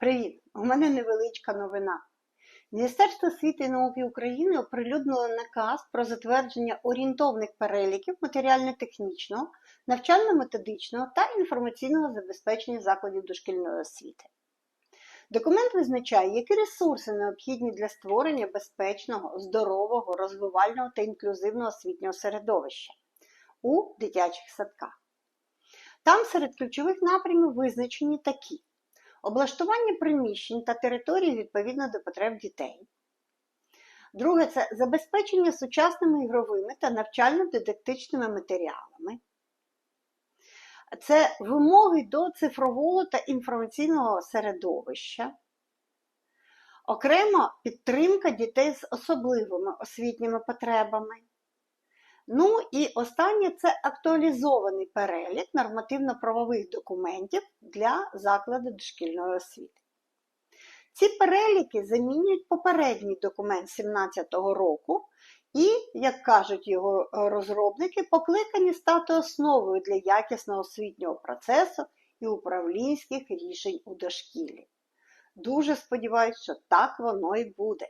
Привіт! У мене невеличка новина. Міністерство освіти і науки України оприлюднило наказ про затвердження орієнтовних переліків матеріально-технічного, навчально-методичного та інформаційного забезпечення закладів дошкільної освіти. Документ визначає, які ресурси необхідні для створення безпечного, здорового, розвивального та інклюзивного освітнього середовища у дитячих садках. Там серед ключових напрямів визначені такі: облаштування приміщень та територій відповідно до потреб дітей. Друге це забезпечення сучасними ігровими та навчально-дидактичними матеріалами. Це вимоги до цифрового та інформаційного середовища. Окремо підтримка дітей з особливими освітніми потребами. Ну і останнє це актуалізований перелік нормативно-правових документів для закладу дошкільної освіти. Ці переліки замінюють попередній документ 2017 року і, як кажуть його розробники, покликані стати основою для якісного освітнього процесу і управлінських рішень у дошкіллі. Дуже сподіваюся, що так воно і буде.